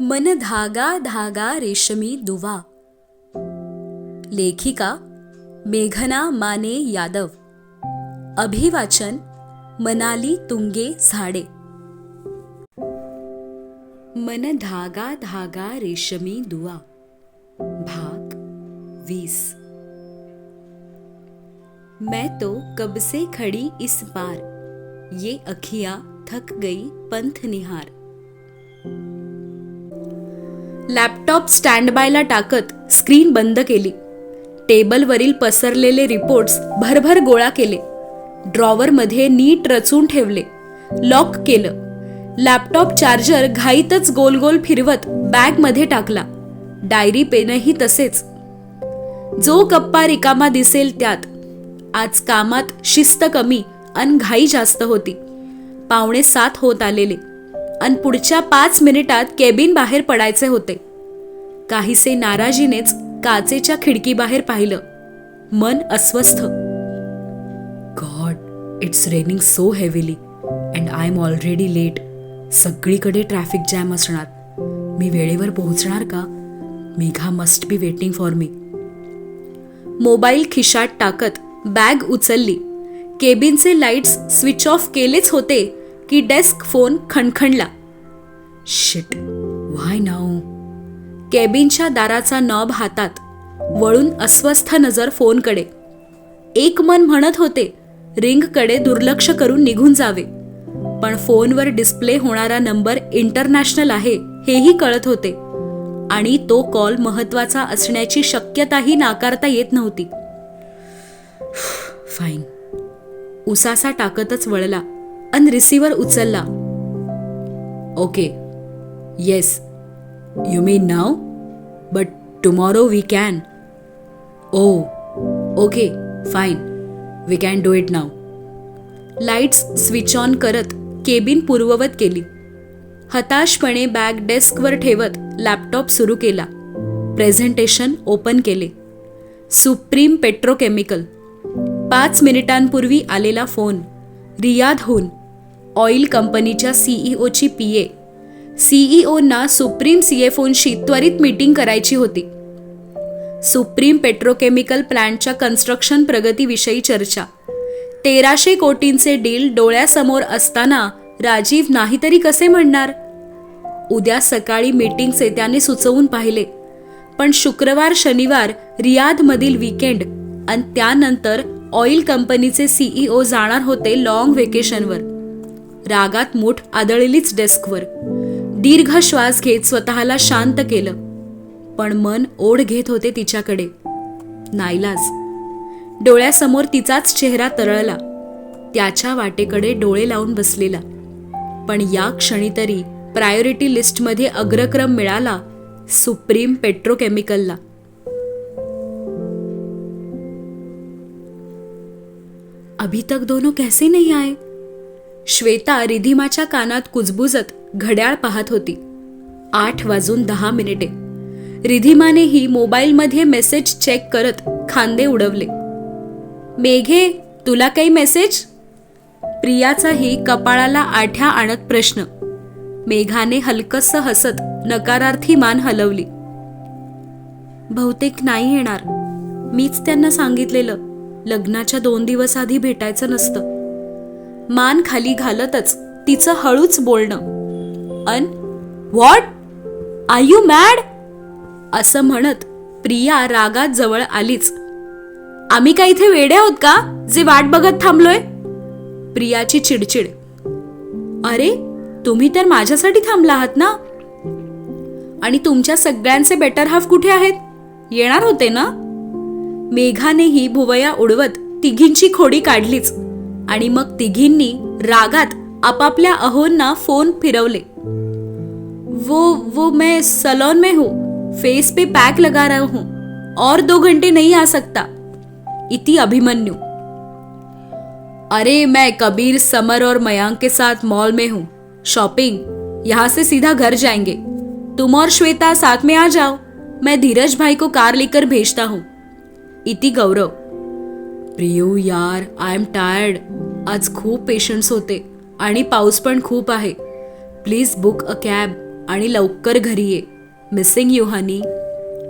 मन धागा धागा रेशमी दुवा। लेखिका, मेघना माने यादव। अभिवाचन, मनाली तुंगे झाडे। मन धागा धागा रेशमी दुआ भाग वीस। मैं तो कब से खड़ी इस पार। ये अखियाँ थक गई पंथ निहार। लॅपटॉप स्टँडबायला टाकत स्क्रीन बंद केली. टेबलवरील पसरलेले रिपोर्ट्स भरभर गोळा केले. ड्रॉवरमध्ये नीट रचून ठेवले. लॉक केलं. लॅपटॉप चार्जर घाईतच गोल गोल फिरवत बॅगमध्ये टाकला. डायरी पेनही तसेच. जो कप्पा रिकामा दिसेल त्यात. आज कामात शिस्त कमी अन घाई जास्त होती. पावणे सात होत आलेले. अन पुढच्या पाच मिनिटात केबिन बाहेर पडायचे होते. काहीसे नाराजीनेच काचेच्या खिडकीबाहेर पाहिलं. मन अस्वस्थ. God it's raining so heavily and I am already late. सगळीकडे ट्रॅफिक जॅम असणार. मी वेळेवर पोहोचणार का? Megha must be waiting for me. Mobile खिशात टाकत बॅग उचलली. केबिनचे लाईट्स स्विच ऑफ केलेच होते. की डेस्क फोन खणखणला. शिट व्हाय नाव केबिनच्या दाराचा नॉब हातात वळून अस्वस्थ नजर फोनकडे. एक मन म्हणत होते रिंगकडे दुर्लक्ष करून निघून जावे. पण फोनवर डिस्प्ले होणारा नंबर इंटरनॅशनल आहे हेही कळत होते. आणि तो कॉल महत्त्वाचा असण्याची शक्यताही नाकारता येत नव्हती. फाईन उसासा टाकतच वळला. अन रिसिव्हर उचलला. Okay yes you mean now but tomorrow we can oh okay fine we can do it now lights switch on करत केबिन पूर्ववत केली. हताशपणे बॅग डेस्कवर ठेवत लॅपटॉप सुरू केला. प्रेझेंटेशन ओपन केले. सुप्रीम पेट्रोकेमिकल पाच मिनिटांपूर्वी आलेला फोन रियादहून ऑइल कंपनीच्या सीईओची पी ए सीईओना सुप्रीम सीएफओनशी त्वरित मीटिंग करायची होती. सुप्रीम पेट्रोकेमिकल प्लांटच्या कन्स्ट्रक्शन प्रगतीविषयी चर्चा. तेराशे कोटींचे डील डोळ्यासमोर असताना राजीव नाहीतरी कसे म्हणणार? उद्या सकाळी मीटिंगचे त्याने सुचवून पाहिले. पण शुक्रवार शनिवार रियादमधील वीकेंड आणि त्यानंतर ऑइल कंपनीचे सीईओ जाणार होते लॉंग व्हेकेशनवर रागात मूठ आदळलीच डेस्कवर. दीर्घ श्वास घेत स्वतःला शांत केलं. पण मन ओढ घेत होते तिच्याकडे. नाईलाज. डोळ्यासमोर तिचाच चेहरा तरळला. त्याच्या वाटेकडे डोळे लावून बसलेला. पण या क्षणी तरी प्रायोरिटी लिस्टमध्ये अग्रक्रम मिळाला सुप्रीम पेट्रोकेमिकलला. अभी तक दोनों कैसे नहीं आए? श्वेता रिधिमाच्या कानात कुजबुजत घड्याळ पाहत होती. आठ वाजून दहा मिनिटे. रिधिमानेही मोबाईलमध्ये मेसेज चेक करत खांदे उडवले. मेघे तुला काही मेसेज? प्रियाचाही कपाळाला आठ्या आणत प्रश्न. मेघाने हलकस हसत नकारार्थी मान हलवली. बहुतेक नाही येणार. मीच त्यांना सांगितलेलं. लग्नाच्या दोन दिवस आधी भेटायचं नसतं. मान खाली घालतच तिचं हळूच बोलणं. अन व्हॉट आय यू मॅड? असं म्हणत प्रिया रागात जवळ आलीच. आम्ही काय इथे वेडे आहोत का? जे वाट बघत थांबलोय? प्रियाची चिडचिड. अरे तुम्ही तर माझ्यासाठी थांबला आहात ना? आणि तुमच्या सगळ्यांचे बेटर हाफ कुठे आहेत? येणार होते ना? मेघानेही भुवया उडवत तिघींची खोडी काढलीच. आणि मग तिघींनी रागात आपापल्या अहोंना फ़ोन फिरवले. वो वो मैं सलोन में हूँ. फेस पे पैक लगा रहा हूँ. और दो घंटे नहीं आ सकता. इति अभिमन्यु। अरे, मैं कबीर, समर और मयांक के साथ मॉल में हूँ. शॉपिंग. यहाँ से सीधा घर जाएँगे. तुम और श्वेता साथ में आ जाओ. मैं धीरज भाई को कार लेकर भेजता हूँ. इति गौरव। प्रियू यार आय एम टायर्ड आज खूप पेशंट्स होते आणि पाऊस पण खूप आहे. प्लीज बुक अ कॅब आणि लवकर घरी ये. मिसिंग यू हनी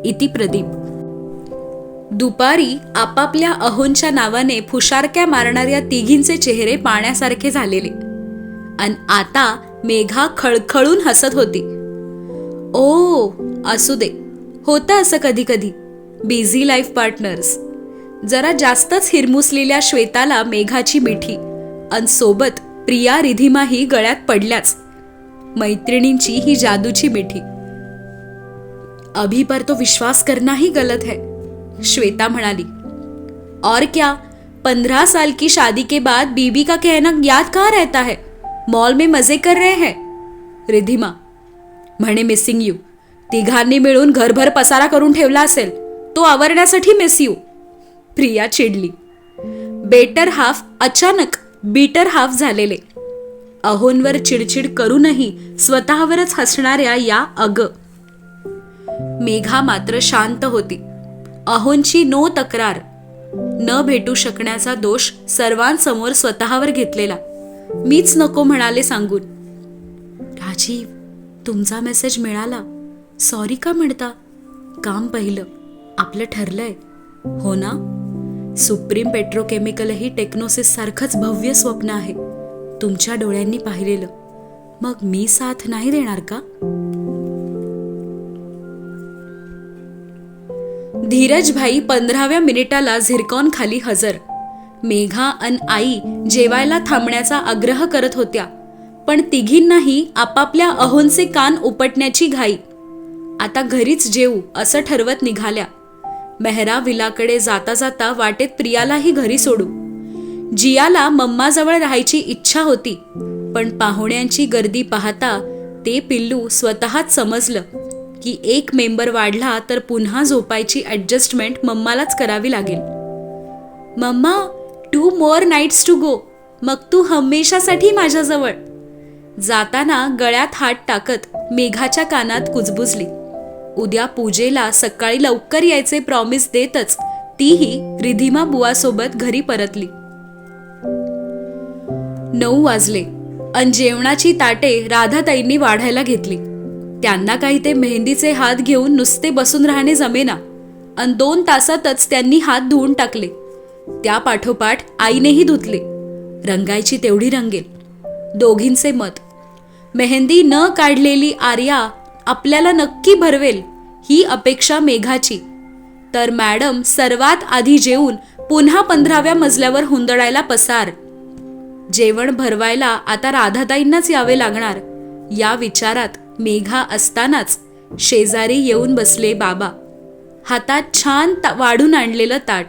इति प्रदीप. दुपारी आपापल्या अहोंच्या नावाने फुशारक्या मारणाऱ्या तिघींचे चेहरे पाण्यासारखे झालेले. अन आता मेघा खळखळून हसत होती. ओ असू दे. होतं असं कधी कधी बिझी लाईफ पार्टनर्स जरा जास्तच हिरमुसलेल्या श्वेताला मेघाची मिठी. अन सोबत प्रिया रिधिमाही गळ्यात पडल्याच. मैत्रिणींची ही जादूची मिठी. अभी पर तो विश्वास करना ही गलत है श्वेता म्हणाली. और क्या पंद्रह साल की शादी के बाद बीबी का कहना याद कहाँ रहता है मॉल में मजे कर रहे हैं रिधिमा. म्हणे मिसिंग यू. तिघांनी मिळून घरभर पसारा करून ठेवला असेल तो आवरण्यासाठी मिस यू प्रिया चिडली. बेटर हाफ अचानक बीटर हाफ झालेले. अहोंवर चिडचिड करूनही स्वतःवरच हसणाऱ्या या अग. मेघा मात्र शांत होती. अहोंची नो तक्रार. न भेटू शकण्याचा दोष सर्वांसमोर स्वतःवर घेतलेला. मीच नको म्हणाले सांगून. राजीव तुमचा मेसेज मिळाला. सॉरी का म्हणता? काम पहिलं. आपलं ठरलंय. हो ना? सुप्रीम पेट्रोकेमिकलही टेक्नोसिस सारखंच भव्य स्वप्न आहे. तुमच्या डोळ्यांनी पाहिलेलं. मग मी साथ नाही देणार का? धीरज भाई पंधराव्या मिनिटाला झिरकॉन खाली हजर. मेघा अन आई जेवायला थांबण्याचा आग्रह करत होत्या. पण तिघींनाही आपापल्या अहोंचे कान उपटण्याची घाई. आता घरीच जेऊ असं ठरवत निघाल्या. मेहरा विलाकडे जाता जाता वाटेत प्रियालाही घरी सोडू. जियाला मम्माजवळ राहायची इच्छा होती पण पाहुण्यांची गर्दी पाहता ते पिल्लू स्वतःच समजलं की एक मेंबर वाढला तर पुन्हा झोपायची ॲडजस्टमेंट मम्मालाच करावी लागेल. Mamma two more nights to go मग तू हमेशासाठी माझ्याजवळ. जाताना गळ्यात हात टाकत मेघाच्या कानात कुजबुजली. उद्या पूजेला सकाळी लवकर यायचे प्रॉमिस देतच तीही रिधिमा बुवासोबत घरी परतली. नऊ वाजले. अन जेवणाची ताटे राधाताईंनी वाढायला घेतली. त्यांना काही ते मेहंदीचे हात घेऊन नुसते बसून राहणे जमेना. अन दोन तासातच त्यांनी हात धुवून टाकले. त्या पाठोपाठ आईनेही धुतले. रंगायची तेवढी रंगेल. दोघींचे मत. मेहंदी न काढलेली आर्या आपल्याला नक्की भरवेल ही अपेक्षा मेघाची. तर मॅडम सर्वात आधी जेवून पुन्हा पंधराव्या मजल्यावर हुंदडायला पसार. जेवण भरवायला आता राधाताईंनाच यावे लागणार. या विचारात मेघा असतानाच शेजारी येऊन बसले बाबा. हातात छान ता- वाढून आणलेलं ताट.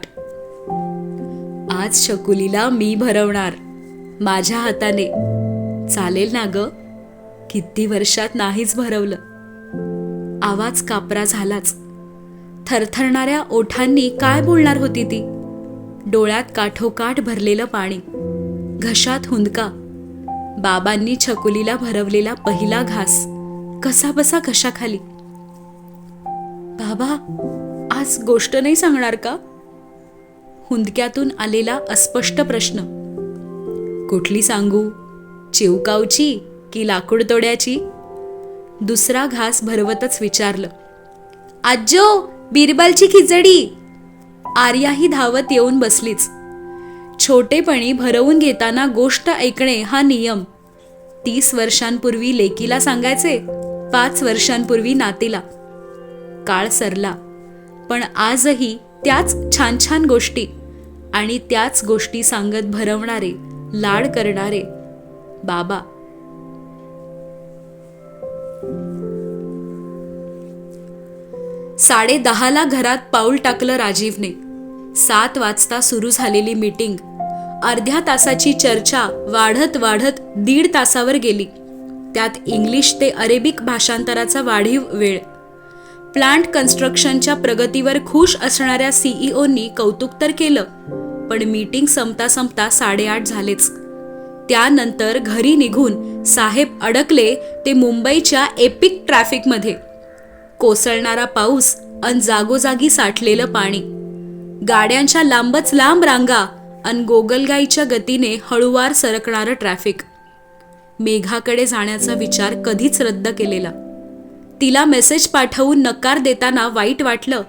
आज शकुलीला मी भरवणार माझ्या हाताने. चालेल ना ग? किती वर्षात नाहीच भरवलं. आवाज कापरा झालाच. थरथरणाऱ्या ओठांनी काय बोलणार होती ती? डोळ्यात काठोकाठ भरलेलं पाणी. घशात हुंदका. बाबांनी छकुलीला भरवलेला पहिला घास. कसा बसा घशाखाली? बाबा आज गोष्ट नाही सांगणार का? हुंदक्यातून आलेला अस्पष्ट प्रश्न. कुठली सांगू? चिवकावची की लाकूड तोड्याची? दुसरा घास भरवतच विचारलं आजो बिरबलची खिचडी. आर्याही धावत येऊन बसलीच. छोटेपणी भरवून घेताना गोष्ट ऐकणे हा नियम. तीस वर्षांपूर्वी लेकीला सांगायचे पाच वर्षांपूर्वी नातीला. काळ सरला पण आजही त्याच छान छान गोष्टी आणि त्याच गोष्टी सांगत भरवणारे लाड करणारे बाबा साडे दहाला घरात पाऊल टाकलं राजीवने. सात वाजता सुरू झालेली मीटिंग. अर्ध्या तासाची चर्चा वाढत वाढत दीड तासावर गेली. त्यात इंग्लिश ते अरेबिक भाषांतराचा वाढीव वेळ. प्लांट कन्स्ट्रक्शनच्या प्रगतीवर खुश असणाऱ्या सीईओनी कौतुक तर केलं पण मीटिंग संपता संपता साडेआठ झालेच. त्यानंतर घरी निघून साहेब अडकले ते मुंबईच्या एपिक ट्रॅफिकमध्ये. कोसळणारा पाऊस अन जागोजागी साठलेलं पाणी. गाड्यांच्या लांबच लांब रांगा अन गोगलगाईच्या गतीने हळुवार सरकणारं ट्रॅफिक. मेघाकडे जाण्याचा विचार कधीच रद्द केलेला. तिला मेसेज पाठवून नकार देताना वाईट वाटलं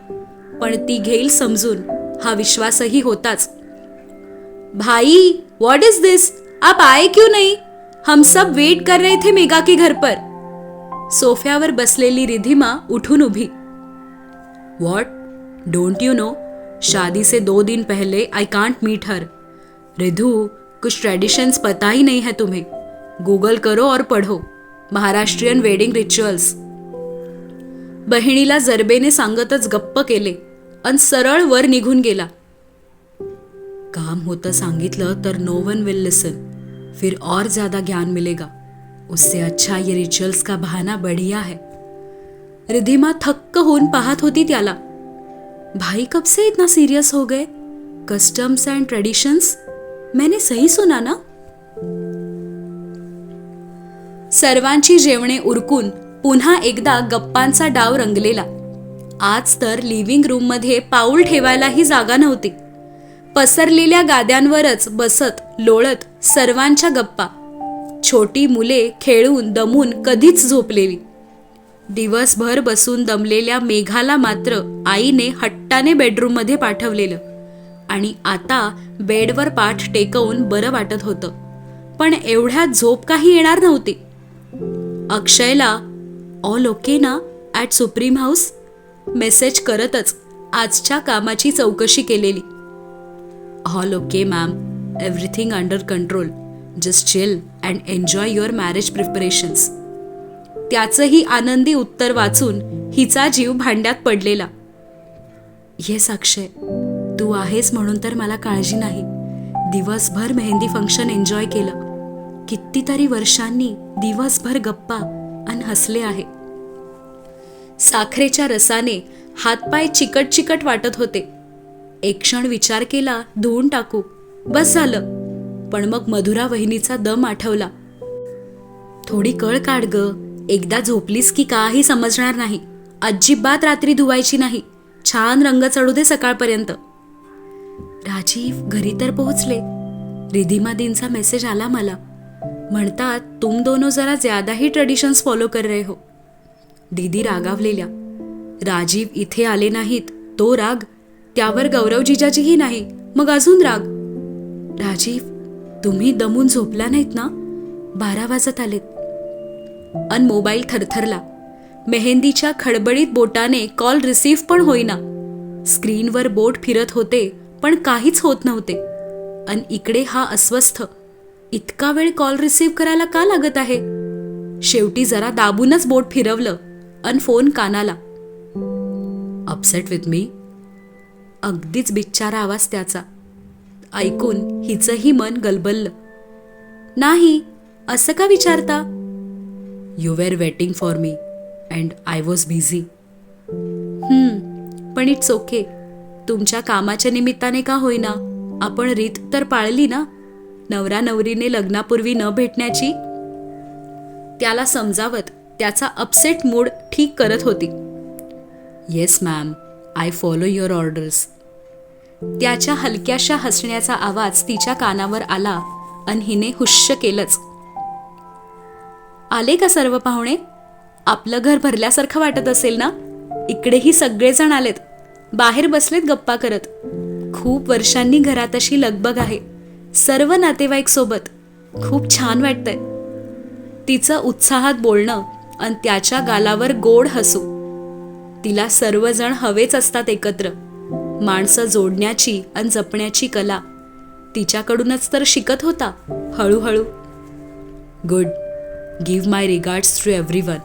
पण ती घेईल समजून हा विश्वासही होताच. भाई व्हाट इज दिस आप आए क्यों नहीं? हम सब वेट कर रहे थे मेगा के घर पर. सोफ्यावर बसलेली रिधिमा उठून उभी. वॉट? Don't you know? शादी से दो दिन पहले आई कांट मीट हर. रिधु कुछ ट्रेडिशंस पता ही नहीं है तुम्हें. गूगल करो और पढ़ो. Maharashtrian wedding rituals. बहिणीला जरबेने सांगतच गप्प केले अन सरळ वर निघून गेला. काम होतं सांगितलं तर नो वन विल लिसन फिर और ज्यादा ज्ञान मिलेगा. उससे अच्छा ये रिचुअल्स का बहाना बढ़िया है। रिधिमा थक्क होऊन पाहत होती त्याला। भाई कब से इतना सीरियस हो गए? Customs and traditions? मैंने सही सुना ना? सर्वांची जेवणे उरकून पुन्हा एकदा गप्पांचा डाव रंगलेला. आज तर लिव्हिंग रूममध्ये पाऊल ठेवायलाही जागा नव्हती. पसरलेल्या गाद्यांवरच बसत लोळत सर्वांच्या गप्पा. छोटी मुले खेळून दमून कधीच झोपलेली. दिवसभर बसून दमलेल्या मेघाला मात्र आईने हट्टाने बेडरूममध्ये पाठवलेलं आणि आता बेडवर पाठ टेकवून बरं वाटत होतं. पण एवढ्यात झोप काही येणार नव्हती. अक्षयला ऑल ओके ना ॲट सुप्रीम हाऊस? मेसेज करतच आजच्या कामाची चौकशी केलेली. All okay ma'am. Everything under control. Just chill and enjoy your marriage preparations त्याचंही आनंदी उत्तर वाचून हिचा जीव भांड्यात पडलेला. येस अक्षय तू आहेस म्हणून तर मला काळजी नाही. दिवसभर मेहंदी फंक्शन एन्जॉय केलं. कितीतरी वर्षांनी दिवसभर गप्पा आणि हसले आहे. साखरेच्या रसाने हातपाय चिकट चिकट वाटत होते. एक क्षण विचार केला धुवून टाकू. बस झालं. पण मग मधुरा वहिनीचा दम आठवला. थोडी कळ काढ ग एकदा झोपलीस की काही समजणार नाही. अजिबात रात्री धुवायची नाही. छान रंग चढू दे सकाळपर्यंत. राजीव घरी तर पोहोचले. रिधिमा दिनचा मेसेज आला मला. म्हणतात तुम दोनों जरा ज्यादाही ट्रेडिशन्स फॉलो कर रहे हो. दीदी रागावलेल्या. राजीव इथे आले नाहीत. तो राग. त्यावर गौरव जिजाजीही नाही. मग अजून राग. राजीव तुम्ही दमून झोपला नाहीत ना? बारा वाजत आलेत. अन मोबाईल थरथरला. मेहंदीच्या खडबडीत बोटाने कॉल रिसीव्ह पण होईना. स्क्रीनवर बोट फिरत होते पण काहीच होत नव्हते. अन इकडे हा अस्वस्थ. इतका वेळ कॉल रिसीव्ह करायला का लागत आहे? शेवटी जरा दाबूनच बोट फिरवलं अन फोन कानाला. अपसेट विथ मी अगदीच बिच्चारा आवाज त्याचा. ऐकून हिचंही मन गलबललं. नाही असं का विचारता? You were waiting for me and I was busy पण इट्स ओके तुमच्या कामाच्या निमित्ताने का होईना? आपण रीत तर पाळली ना? नवरा नवरीने लग्नापूर्वी न भेटण्याची? त्याला समजावत त्याचा अपसेट मूड ठीक करत होती. Yes ma'am I follow your orders त्याच्या हलक्याशा हसण्याचा आवाज तिच्या कानावर आला आणि हिने हुश्य केलंच. आले का सर्व पाहुणे? आपलं घर भरल्यासारखं वाटत असेल ना? इकडेही सगळेजण आलेत. बाहेर बसलेत गप्पा करत. खूप वर्षांनी घरात अशी लगबग आहे. सर्व नातेवाईक सोबत. खूप छान वाटतंय. तिचं उत्साहात बोलणं आणि त्याच्या गालावर गोड हसू. तिला सर्वजण हवेच असतात एकत्र. माणसं जोडण्याची आणि जपण्याची कला. तिच्याकडूनच तर शिकत होता हळूहळू. Good give my regards to everyone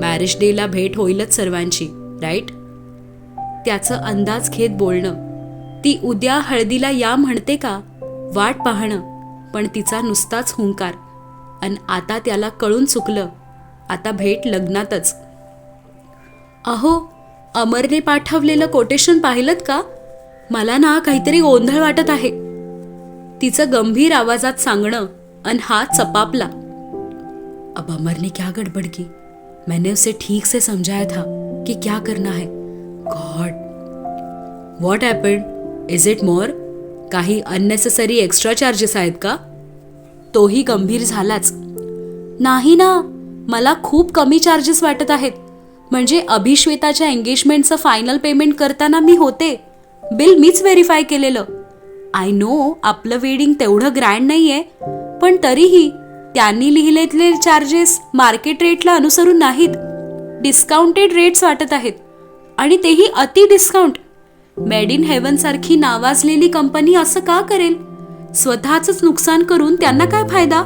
marriage डेला भेट होईलच सर्वांची राईट त्याचं अंदाज घेत बोलणं. ती उद्या हळदीला या म्हणते का? वाट पाहणं. पण तिचा नुसताच हुंकार. अन आता त्याला कळून चुकलं. आता भेट लग्नातच. अहो अमरने पाठवलेलं कोटेशन पाहिलं का? मला ना काहीतरी गोंधळ वाटत आहे. तिचं गंभीर आवाजात सांगणं अन हात चपापला अब अमर ने क्या गड़बड़ की? मैंने उसे ठीक से समझाया था कि क्या करना है. God. What happen is it more काही अननेसेसरी एक्स्ट्रा चार्जेस आहेत का? तोही गंभीर झालाच. नाही ना मला खूप कमी चार्जेस वाटत आहेत. म्हणजे अभिश्वेताच्या एंगेजमेंटचं फायनल पेमेंट करताना मी होते. बिल मीच व्हेरीफाय केलेलं. आय नो आपलं वेडिंग तेवढं ग्रँड नाही आहे पण तरीही त्यांनी लिहिलेले चार्जेस मार्केट रेटला अनुसरून नाहीत. डिस्काउंटेड रेट्स वाटत आहेत. आणि तेही अति डिस्काउंट मेड इन हेवन सारखी नावाजलेली कंपनी असं का करेल? स्वतःच नुकसान करून त्यांना काय फायदा?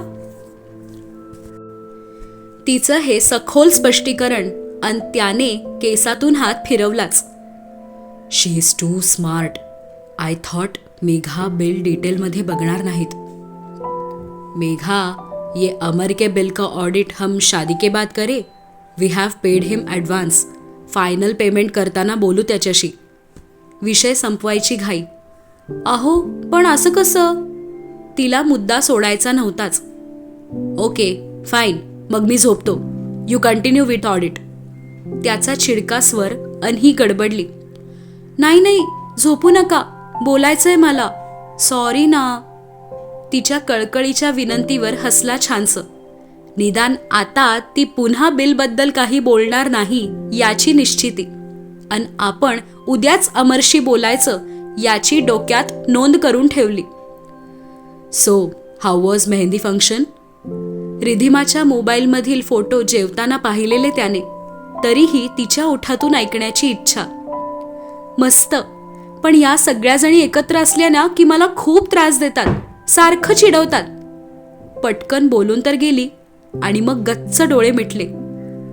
तिचं हे सखोल स्पष्टीकरण. आणि त्याने केसातून हात फिरवलाच. She is too smart I thought Megha bill डिटेलमध्ये बघणार नाहीत. मेघा ये अमर के बिल का ऑडिट हम शादी के बाद करे. We have paid him advance final payment करताना बोलू त्याच्याशी. विषय संपवायची घाई. अहो पण असं कसं? तिला मुद्दा सोडायचा नव्हताच. ओके फाईन मग मी झोपतो. यू कंटिन्यू विथ ऑडिट त्याचा चिडका स्वर अन गडबडली. नाही नाही झोपू नका बोलायचंय मला. सॉरी ना. तिच्या कळकळीच्या विनंतीवर हसला छानस. निदान आता ती पुन्हा बिलबद्दल काही बोलणार नाही याची निश्चिती. अन आपण उद्याच अमरशी बोलायचं याची डोक्यात नोंद करून ठेवली. So how was mehndi function रिधिमाच्या मोबाईलमधील फोटो जेवताना पाहिलेले त्याने. तरीही तिच्या ओठातून ऐकण्याची इच्छा. मस्त. पण या सगळ्या जणी एकत्र असल्या ना की मला खूप त्रास देतात सारखं चिडवतात. पटकन बोलून तर गेली आणि मग गच्च डोळे मिटले.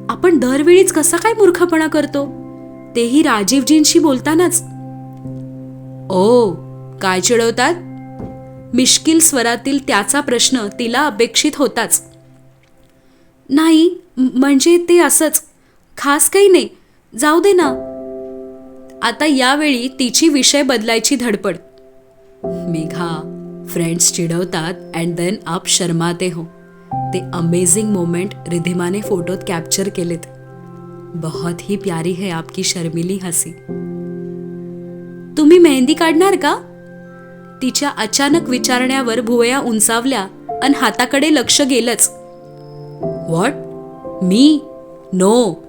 आपण दरवेळीच कसा काय मूर्खपणा करतो? तेही राजीवजींशी बोलतानाच. ओ काय चिडवतात? मिश्किल स्वरातील त्याचा प्रश्न तिला अपेक्षित होताच. नाही म्हणजे ते असंच. खास काही नाही. जाऊ दे ना. आता यावेळी तिची विषय बदलायची धडपड. मेघा फ्रेंड्स चिडवतात अँड देन आप शर्माते हो. ते अमेझिंग मोमेंट रिधिमाने फोटोत कॅप्चर केलेत. बहुत ही प्यारी है आपकी शर्मिली हसी. तुम्ही मेहंदी काढणार का? तिच्या अचानक विचारण्यावर भुवया उंचावल्या अन हाताकडे लक्ष गेलंच. What me? नो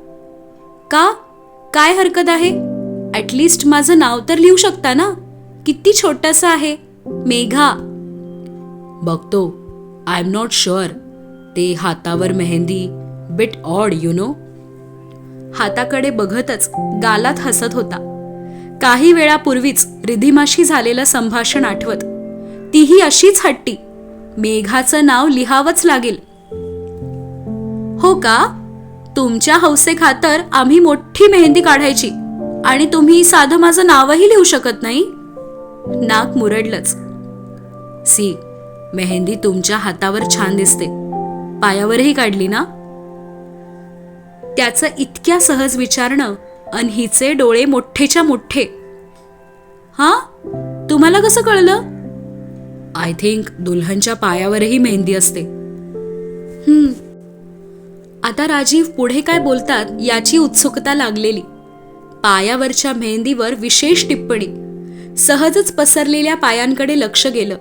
का? काय हरकत आहे? ॲटलिस्ट माझं नाव तर लिहू शकता ना? किती छोटंसं आहे. मेघा. बघतो. आय एम नॉट शुअर ते हातावर mehndi. Bit odd you know हाताकडे बघतच गालात हसत होता. काही वेळापूर्वीच रिधिमाशी झालेलं संभाषण आठवत. तीही अशीच हट्टी. मेघाचं नाव लिहावंच लागेल. हो का? तुमच्या हौसे खातर आम्ही मोठी मेहंदी काढायची. आणि तुम्ही साधं माझं नावही लिहू शकत नाही? नाक मुरडलंच. सी मेहंदी तुमच्या हातावर छान दिसते. पायावरही काढली ना? त्याचं इतक्या सहज विचारणं अन हिचे डोळे मोठेच्या मोठे हा? तुम्हाला कसं कळलं? आय थिंक दुल्हनच्या पायावरही मेहंदी असते. हम्म आता राजीव पुढे काय बोलतात याची उत्सुकता लागलेली. पायावरच्या मेहंदीवर विशेष टिप्पणी. सहजच पसरलेल्या पायांकडे लक्ष गेलं.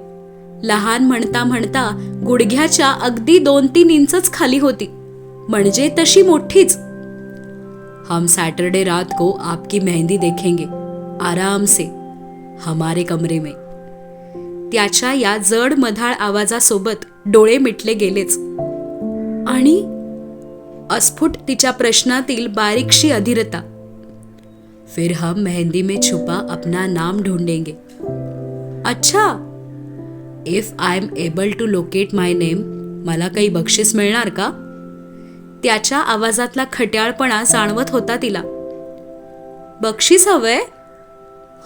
लहान म्हणता म्हणता गुडघ्याच्या अगदी दोन तीन इंचच खाली होती. म्हणजे तशी मोठीच. हम सैटरडे रात को आपकी मेहंदी देखेंगे. आराम से हमारे कमरे में. त्याच्या या जड मधाळ आवाजासोबत डोळे मिटले गेलेच. आणि अस्फुट तिच्या प्रश्नातील बारीकशी अधीरता. फिर हम मेहंदी में छुपा अपना नाम ढूंढेंगे. अच्छा if I am able to locate my name मला काही बक्षीस मिळणार का? त्याच्या आवाजातला खट्याळपणा जाणवत होता तिला. बक्षीस हवंय?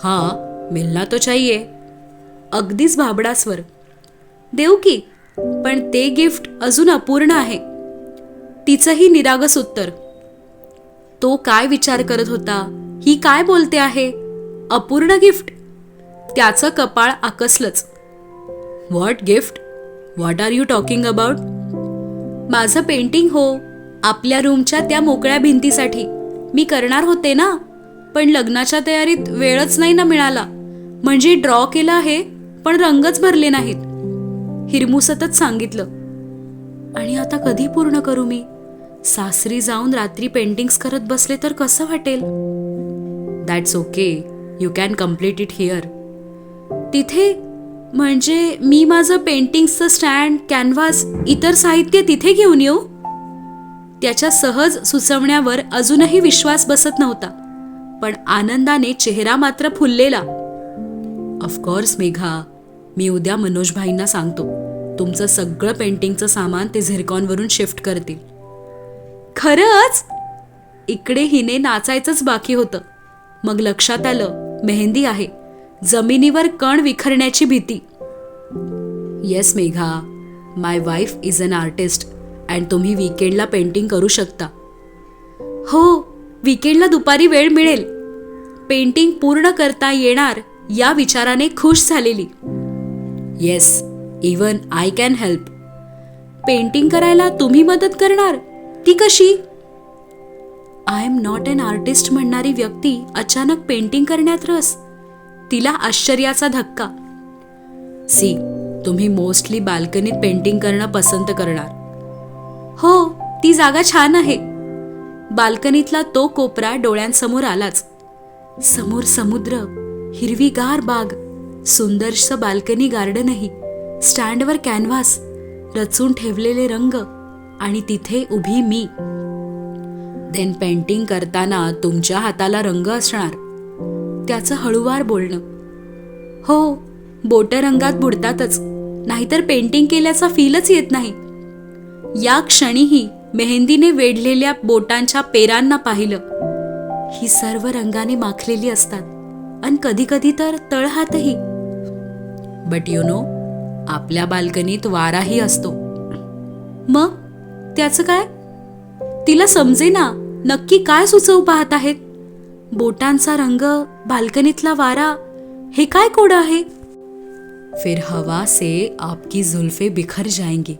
हा मिलना तो चाहिए. अगदीच भाबडा स्वर देऊ की पण ते गिफ्ट अजून अपूर्ण आहे. तिचंही निरागस उत्तर. तो काय विचार करत होता? ही काय बोलते आहे? अपूर्ण गिफ्ट? त्याचं कपाळ आकसलंच. What gift what are you talking about माझं पेंटिंग हो. आपल्या रूमच्या त्या मोकळ्या भिंतीसाठी. मी करणार होते ना? पण लग्नाच्या तयारीत वेळच नाही ना मिळाला. म्हणजे ड्रॉ केलं आहे पण रंगच भरले नाहीत. हिरमुसतच सांगितलं. आणि आता कधी पूर्ण करू मी? सासरी जाऊन रात्री पेंटिंग्स करत बसले तर कसं वाटेल? That's okay you can complete it here तिथे म्हणजे मी माझं पेंटिंग्सचं स्टँड कॅनव्हास इतर साहित्य तिथे घेऊन येऊ? त्याच्या सहज सुचवण्यावर अजूनही विश्वास बसत नव्हता. पण आनंदाने चेहरा मात्र फुललेला. ऑफकोर्स मेघा मी उद्या मनोजभाईंना सांगतो. तुमचं सगळं पेंटिंगचं सामान ते झिरकॉनवरून शिफ्ट करतील. खरंच? इकडे हिने नाचायचंच बाकी होतं. मग लक्षात आलं मेहंदी आहे. जमिनीवर कण विखरण्याची भीती. Yes Megha. My wife is an artist and तुम्ही विकेंडला पेंटिंग करू शकता. हो विकेंडला दुपारी वेळ मिळेल. पेंटिंग पूर्ण करता येणार या विचाराने खुश झालेली. Yes even I can help painting करायला तुम्ही मदत करणार. ती कशी? I am not an artist म्हणणारी व्यक्ती अचानक पेंटिंग करण्यात रस. तिला आश्चर्याचा धक्का. सी तुम्ही मोस्टली बाल्कनीत पेंटिंग करणं पसंत करणार. हो ती जागा छान आहे. बाल्कनीतला तो कोपरा डोळ्यांसमोर आलाच. समोर समुद्र हिरवीगार बाग सुंदरसं बाल्कनी गार्डनही स्टँडवर कॅनव्हास रचून ठेवलेले रंग. आणि तिथे उभी मी. देन पेंटिंग करताना तुमच्या हाताला रंग असणार. त्याचं हळुवार बोलणं. हो बोट रंगात बुडतातच. नाहीतर पेंटिंग केल्याचा फीलच येत नाही. या क्षणीही मेहंदीने वेढलेल्या बोटांच्या पेरांना पाहिलं. ही सर्व रंगाने माखलेली असतात. आणि कधी कधी तर तळहातही. बट यु नो आपल्या बाल्कनीत वाराही असतो. मग? त्याचं काय? तिला समजे ना नक्की काय सुचवू पाहत आहेत? बोटांचा रंग बाल्कनीतला वारा हे काय कोड आहे? फिर हवा से आपकी जुल्फे बिखर जाएंगी.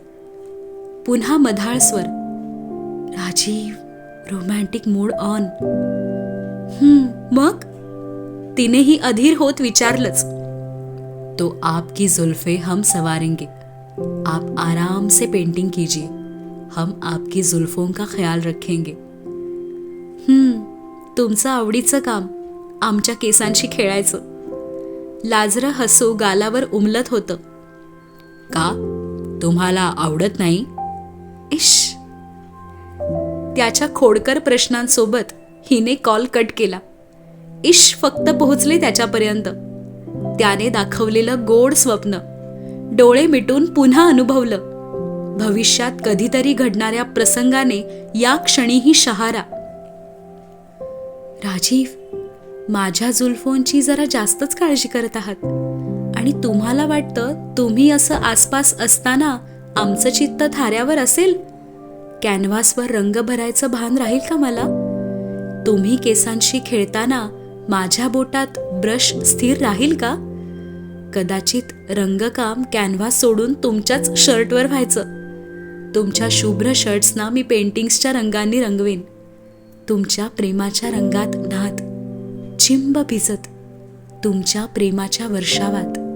पुन्हा मधाळ स्वर. राजीव रोमॅन्टिक मूड ऑन हम्म मग? तिनेही अधीर होत विचारलंच. तो आपकी जुल्फे हम सवारेंगे. आप आराम से पेंटिंग कीजिए. हम आपकी जुल्फों का ख्याल रखेंगे। हम्म तुमचं आवडीचं काम आमच्या केसांशी खेळायचं. लाजरं हसू गालावर उमलत होतं. का? तुम्हाला आवडत नाही? इश त्याच्या खोडकर प्रश्नांसोबत हिने कॉल कट केला. इश फक्त पोहोचले त्याच्यापर्यंत. त्याने दाखवलेलं गोड स्वप्न डोळे मिटून पुन्हा अनुभवलं. भविष्यात कधीतरी घडणाऱ्या प्रसंगाने या क्षणीही शहारा. राजीव माझ्या जुल्फोंची जरा जास्तच काळजी करत आहात. आणि तुम्हाला वाटतं तुम्ही असं आसपास असताना आमचं चित्त थाऱ्यावर असेल? कॅनव्हासवर रंग भरायचं भान राहील का मला? तुम्ही केसांशी खेळताना माझ्या बोटात ब्रश स्थिर राहील का? कदाचित रंगकाम कॅनव्हास सोडून तुमच्याच शर्टवर व्हायचं. तुमच्या शुभ्र शर्ट्सना मी पेंटिंग्सच्या रंगांनी रंगवेन. तुमच्या प्रेमाच्या रंगात नात चिंब भिजत. तुमच्या प्रेमाच्या वर्षावात.